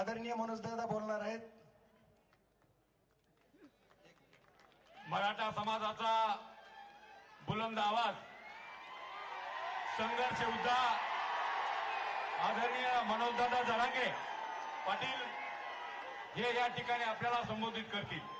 आदरणीय मनोज दादा बोलणार आहेत. मराठा समाजाचा बुलंद आवाज संघर्ष उद्धा आदरणीय मनोजदादा जरांगे पाटील हे या ठिकाणी आपल्याला संबोधित करतील.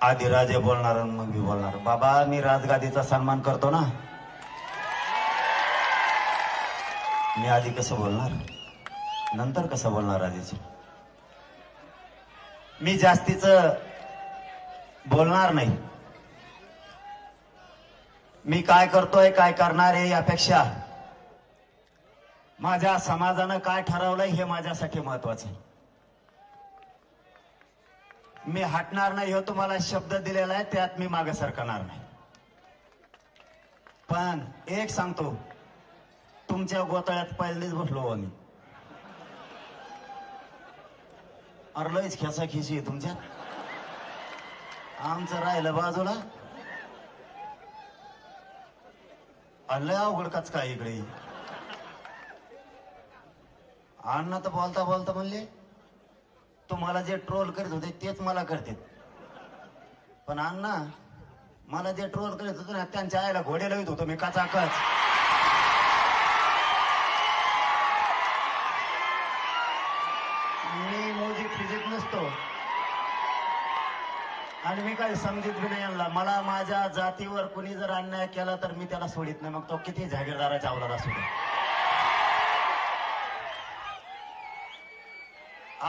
आधी राजे बोलणार आणि मग मी बोलणार. बाबा मी राजगादीचा सन्मान करतो ना. मी आधी कसं बोलणार? नंतर कसं बोलणार राजेचे मी जास्तीच बोलणार नाही. मी काय करतोय काय करणार आहे यापेक्षा? माझ्या समाजानं काय ठरवलंय हे माझ्यासाठी महत्वाचं आहे. मी हटणार नाही हो तुम्हाला शब्द दिलेला आहे त्यात मी मागे सरकणार नाही. पण एक सांगतो तुमच्या गोताळ्यात पहिलेच बसलो आम्ही मी. अरे लयच खेसा खिशी आहे तुमच्या आमचं राहिलं बाजूला. अल्लय लय अवघड काच काय इकडे. अण्णा तर बोलता बोलता म्हणले तुम्हाला जे ट्रोल करीत होते तेच मला करते. पण अण्णा मला जे ट्रोल करीत होते ना त्यांच्या आईला घोडे लावित होतो मी काचाकच. मी मोजी फिजित नसतो. आणि मी काही समजित बी नाही आणला मला माझ्या जातीवर कुणी जर अन्याय केला तर मी त्याला सोडित नाही. मग तो किती जागीरदाराच्या अवलाद असू दे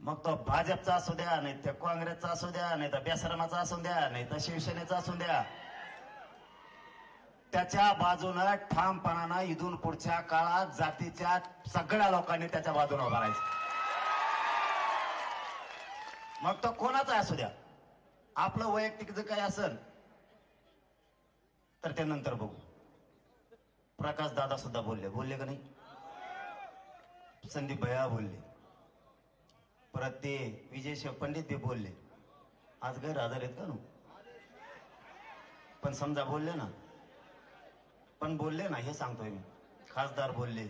मग तो भाजपचा असू द्या नाही तर काँग्रेसचा असू द्या नाही तर बेसरमाचा असू द्या नाही तर शिवसेनेचा असू द्या. त्याच्या बाजूनं ठामपणानं इथून पुढच्या काळात जातीच्या सगळ्या लोकांनी त्याच्या बाजूने उभा राहायचं. मग तो कोणाचा असू द्या? आपलं वैयक्तिक जर काही असेल तर ते नंतर बघू. प्रकाश दादा सुद्धा बोलले. बोलले का नाही? संदीप भैया बोलले. परत ते विजय पंडित बी बोलले. आज गैर हजर आहेत का नु? पण समजा बोलले ना. पण बोलले ना हे सांगतोय मी. खासदार बोलले.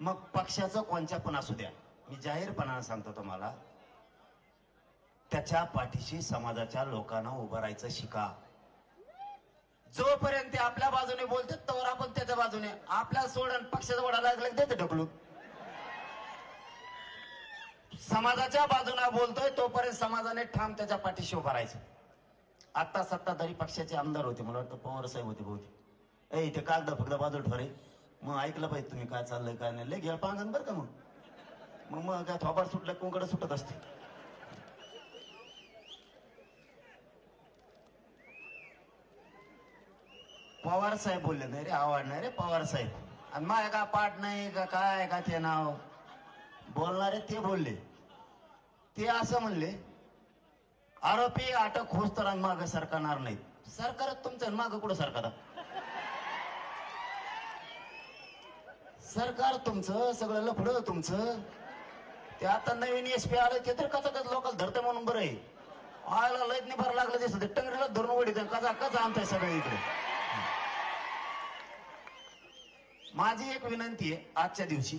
मग पक्षाचं कोणच्या पण असू द्या. मी जाहीरपणानं सांगतो तुम्हाला. त्याच्या पाठीशी समाजाच्या लोकांना उभं राहायचं शिका. जोपर्यंत ते आपल्या बाजूने बोलतात तोवर आपण त्याच्या बाजूने. आपल्या सोडून पक्षाचा वडा लागला देते समाजाच्या बाजूला बोलतोय तोपर्यंत समाजाने ठाम त्याच्या पाठीशी उभा राहायचं. आता सत्ताधारी पक्षाचे आमदार होते मला वाटतं पवार साहेब होते बहुते ए इथे कागद फक्त बाजूला ठरे मग ऐकलं पाहिजे तुम्ही काय चाललंय काय नाही. लय घ्या पांगण बरं का मग. मग मग काय थोबार सुटलं कोंकड सुटत असते. पवार साहेब बोलले नाही रे आवड नाही रे पवार साहेब. आणि माझ्या का पाठ नाही का काय का ते नाव? बोलणारे ते बोलले. ते असं म्हणले आरोपी अटक होच तर माग सरकारणार नाही सरकार तुमचं माग कुठं सरकार सरकार तुमचं सगळं लफड तुमचं. ते आता नवीन एस पी आलं ते तर कसं कच लोकल धरते म्हणून बरं आहे. आयला लयत नाही भर लागलं दिसत टंगरीला धरून वडीत कचा कचा आणताय सगळे इकडे. माझी एक विनंती आहे आजच्या दिवशी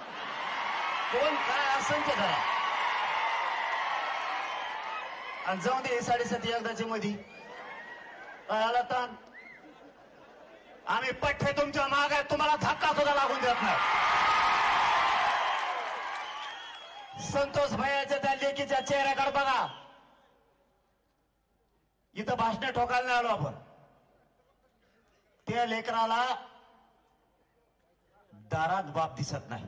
कोण काय असेल ते धरा आणि जाऊन दे साडेसात एकदाच्या मध्ये काय आला ताण? आम्ही पठ्ठे तुमच्या माग आहे तुम्हाला धक्का सुद्धा लागून देत नाही. संतोष भैयाच्या त्या लेकीच्या चेहऱ्याकडे बघा. इथं भाषण ठोकायला नाही आलो आपण. त्या लेकराला दारात बाप दिसत नाही.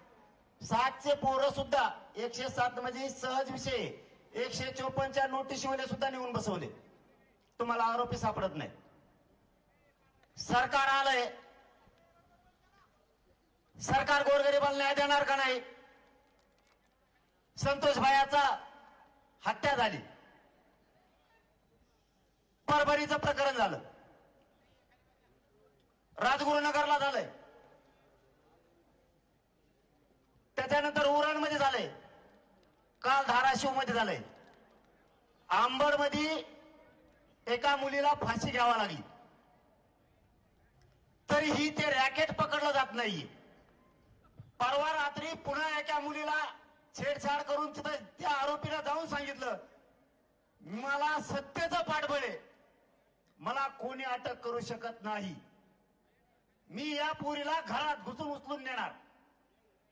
सातचे पोरं सुद्धा एकशे सात म्हणजे सहज विषय. एकशे चोपन्नच्या नोटीसवाले सुद्धा नेऊन बसवले. तुम्हाला आरोपी सापडत नाही सरकार आलंय. सरकार गोरगरीबाला न्याय देणार का नाही? संतोष भायाचा हत्या झाली. परभणीचं प्रकरण झालं. राजगुरुनगरला झालंय. त्याच्यानंतर उरणमध्ये झालंय. काल धाराशिवमध्ये झालंय. आंबडमध्ये एका मुलीला फाशी घ्यावा लागली. तरीही ते रॅकेट पकडलं जात नाही परवा रात्री पुन्हा एका मुलीला छेडछाड करून तिथं त्या आरोपीला जाऊन सांगितलं मला सत्तेचं पाठबळ आहे. मला कोणी अटक करू शकत नाही. मी या पोरीला घरात घुसून उचलून नेणार.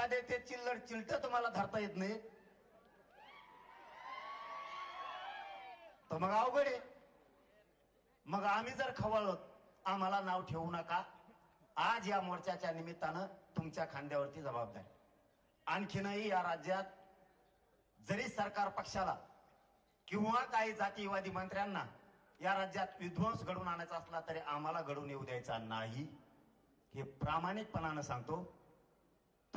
साधे ते चिल्लर चिलट तुम्हाला धरता येत नाही. तर मग अवघड आहे. मग आम्ही जर खवळत आम्हाला नाव ठेवू नका. आज या मोर्चाच्या निमित्तानं तुमच्या खांद्यावरती जबाबदारी. आणखीनही या राज्यात जरी सरकार पक्षाला किंवा काही जातीयवादी मंत्र्यांना या राज्यात विध्वंस घडवून आणायचा असला तरी आम्हाला घडवून येऊ द्यायचा नाही. हे प्रामाणिकपणानं सांगतो.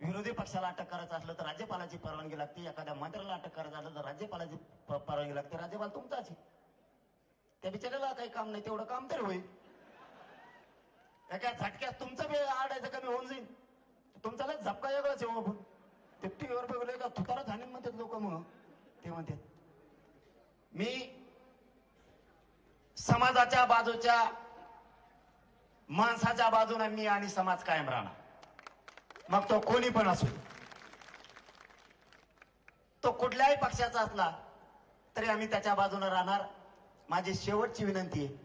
विरोधी पक्षाला अटक करायचं असलं तर राज्यपालाची परवानगी लागते एखाद्या मंत्र्याला अटक करायचं असलं तर राज्यपालाची परवानगी लागते. राज्यपाल तुमचाच आहे. त्या बिचाऱ्याला काही काम नाही तेवढं काम तरी होईल. एका झटक्यात तुमचं वेळ आडायचं कमी होऊन जाईल. तुमचा झपका वेगळाच आहे हो आपण ते टीव्हीवर बघले का तुतारा झाले म्हणतात लोक मग. ते म्हणतात मी समाजाच्या बाजूच्या माणसाच्या बाजूने मी आणि समाज कायम राहणार. मग तो कोणी पण असू. तो कुठल्याही पक्षाचा असला तरी आम्ही त्याच्या बाजूने राहणार. माझी शेवटची विनंती आहे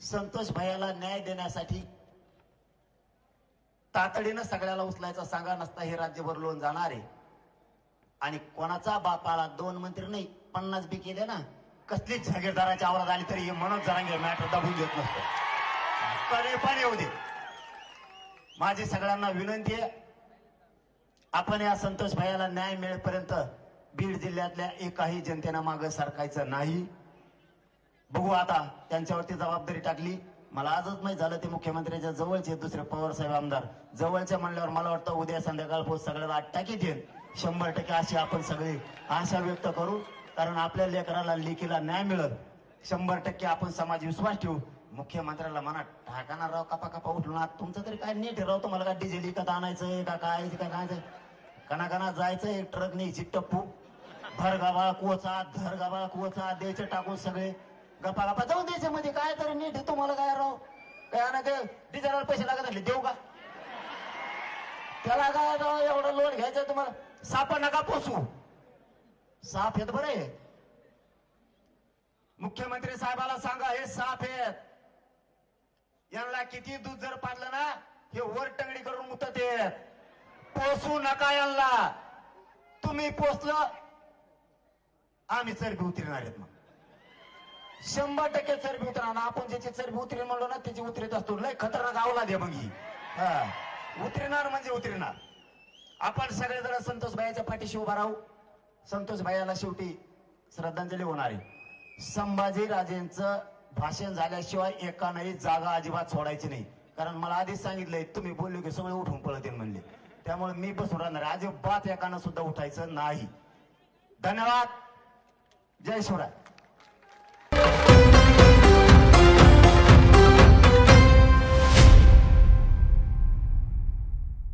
संतोष भैयाला न्याय देण्यासाठी तातडीनं सगळ्याला उचलायचा सांगा नसता हे राज्यभर लोन जाणार आहे. आणि कोणाचा बापाला दोन मंत्री नाही पन्नास बी केले ना कसलीच जागीरदाराची आवरात आली तरी हे मनोज जरांगे मॅटर दाबून घेत नसतो. तरी पण येऊ दे. माझी सगळ्यांना विनंती आहे आपण या संतोष भायाला न्याय मिळेपर्यंत बीड जिल्ह्यातल्या एकाही जनतेनं मागं सरकायचं नाही. बघू आता त्यांच्यावरती जबाबदारी टाकली. मला आजच माहीत झालं ते मुख्यमंत्र्याच्या जवळचे दुसरे पवार साहेब आमदार. जवळच्या म्हणल्यावर मला वाटतं उद्या संध्याकाळ पोहोच सगळ्याला टाकी येईल. शंभर टक्के अशी आपण सगळी आशा व्यक्त करू. कारण आपल्या लेकराला लेखीला न्याय मिळत शंभर टक्के आपण समाज विश्वास ठेवू. मुख्यमंत्र्याला म्हणा टाकाना राव कपा कपा उठलो ना तुमचं तरी काय नीट राव तुम्हाला काय डिझेल विकत आणायचंय का काय का काय कना कना जायचंय ट्रक न्यायची टप्पू. भर गावा कोचा धर गावा कोचा द्यायचे टाकून सगळे. गप्पा गप्पा जाऊन द्यायचे मध्ये. काय तरी नीट तुम्हाला काय राव? काय ना ते? पैसे लागत असले देऊ का? त्याला काय राव एवढं लोन घ्यायचं तुम्हाला? साप नका पोसू. साप येत बरं. आहे मुख्यमंत्री साहेबाला सांगा हे साप आहेत. यांना किती दूध जर पाडलं ना हे वर टंगडी करून मुतत आहेत. पोसू नका यांना. तुम्ही पोचलं आम्ही चरबी उतरणार आहेत मग. शंभर टक्के चरबी उतरणार. आपण ज्याची चरबी उतरेल म्हणलो ना त्याची उतरत असतो. लय खतरनाक आवला दे मग ही. उतरणार म्हणजे उतरणार. आपण सगळेजण संतोष भाईच्या पाठीशी उभा राहू. संतोष भाईला शेवटी श्रद्धांजली होणार आहे. संभाजी राजेंचं भाषण झाल्याशिवाय एकानंही जागा अजिबात सोडायची नाही. कारण मला आधीच सांगितलंय तुम्ही बोलले की सगळे उठून पळतील म्हणले. त्यामुळे मी बसून राहणार आहे. अजिबात एकानं सुद्धा उठायचं नाही. धन्यवाद. जय शिवराय.